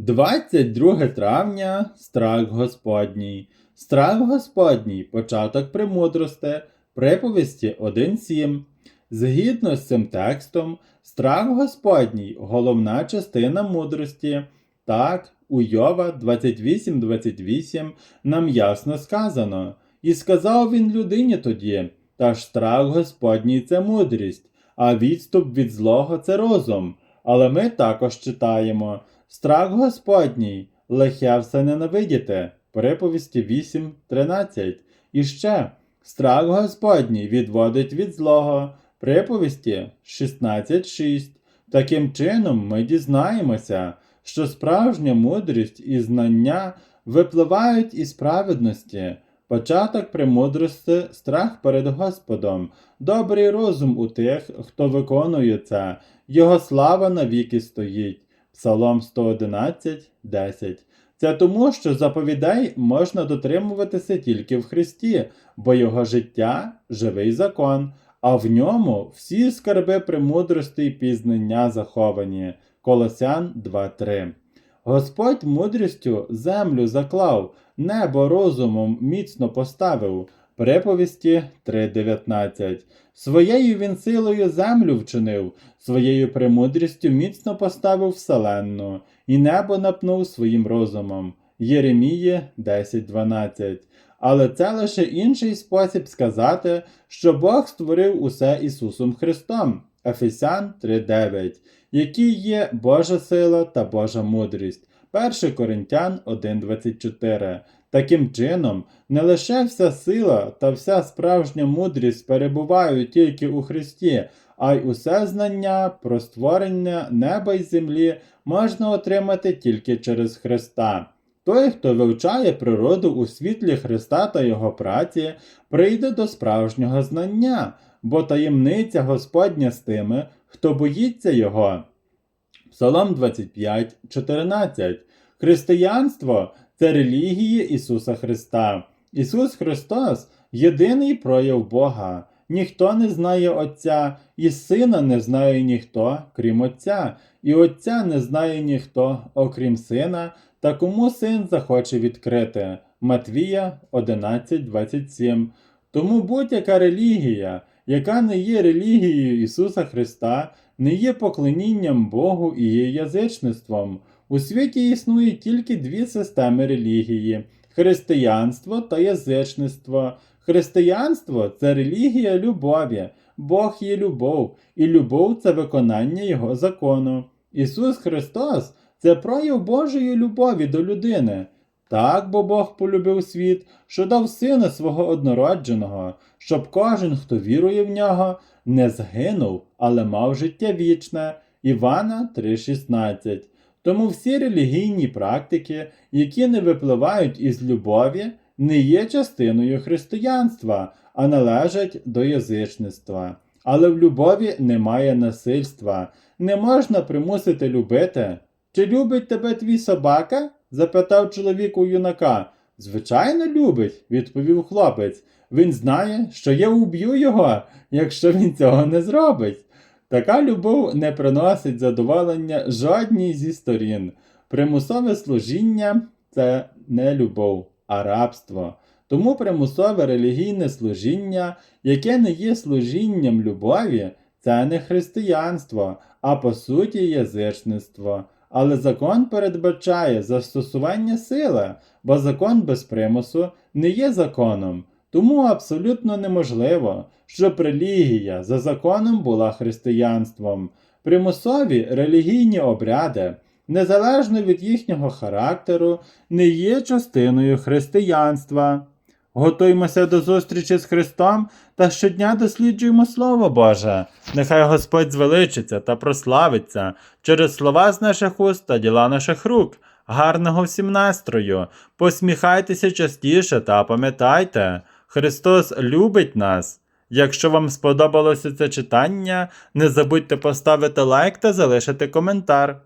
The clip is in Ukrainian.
22 травня страх Господній. Страх Господній початок премудрости, приповісті 1.7. Згідно з цим текстом, страх Господній головна частина мудрості. Так, у Йова 28.28 нам ясно сказано. І сказав він людині тоді, та ж страх Господній це мудрість, а відступ від злого це розум. Але ми також читаємо Страх Господній, лихе все ненавидіте. Приповісті 8.13. І ще страх Господній відводить від злого. Приповісті 16.6. Таким чином ми дізнаємося, що справжня мудрість і знання випливають із праведності. Початок премудрості – страх перед Господом, добрий розум у тих, хто виконує це, його слава навіки стоїть. Псалом 111, 10. Це тому, що заповідей можна дотримуватися тільки в Христі, бо його життя живий закон, а в ньому всі скарби премудрості й пізнання заховані. Колосян 2.3. Господь мудрістю землю заклав, небо розумом міцно поставив. Приповісті 3.19. Своєю він силою землю вчинив, своєю премудрістю міцно поставив вселенну, і небо напнув своїм розумом. Єремії 10.12. Але це лише інший спосіб сказати, що Бог створив усе Ісусом Христом. Ефесян 3.9, які є Божа сила та Божа мудрість. 1 Коринтян 1.24. Таким чином, не лише вся сила та вся справжня мудрість перебувають тільки у Христі, а й усе знання про створення неба й землі можна отримати тільки через Христа. Той, хто вивчає природу у світлі Христа та Його праці, прийде до справжнього знання, бо таємниця Господня з тими, хто боїться Його. Псалом 25, 14. Християнство це релігія Ісуса Христа. Ісус Христос єдиний прояв Бога. Ніхто не знає Отця, і Сина не знає ніхто, крім Отця, і Отця не знає ніхто, окрім Сина, та кому син захоче відкрити. Матвія 11.27. Тому будь-яка релігія, яка не є релігією Ісуса Христа, не є поклонінням Богу і є язичництвом. У світі існує тільки дві системи релігії християнство та язичництво. Християнство це релігія любові, Бог є любов, і любов це виконання Його закону. Ісус Христос це прояв Божої любові до людини. Так бо Бог полюбив світ, що дав сина свого однородженого, щоб кожен, хто вірує в нього, не згинув, але мав життя вічне. Івана 3,16. Тому всі релігійні практики, які не випливають із любові, не є частиною християнства, а належать до язичництва. Але в любові немає насильства, не можна примусити любити. Чи любить тебе твій собака? запитав чоловік у юнака. Звичайно, любить, відповів хлопець. Він знає, що я уб'ю його, якщо він цього не зробить. Така любов не приносить задоволення жодній зі сторін. Примусове служіння це не любов, а рабство. Тому примусове релігійне служіння, яке не є служінням любові, це не християнство, а по суті язичництво. Але закон передбачає застосування сили, бо закон без примусу не є законом. Тому абсолютно неможливо, щоб релігія за законом була християнством. Примусові релігійні обряди, незалежно від їхнього характеру, не є частиною християнства. Готуймося до зустрічі з Христом та щодня досліджуємо Слово Боже. Нехай Господь звеличиться та прославиться через слова з наших уст та діла наших рук. Гарного всім настрою! Посміхайтеся частіше та пам'ятайте, Христос любить нас. Якщо вам сподобалося це читання, не забудьте поставити лайк та залишити коментар.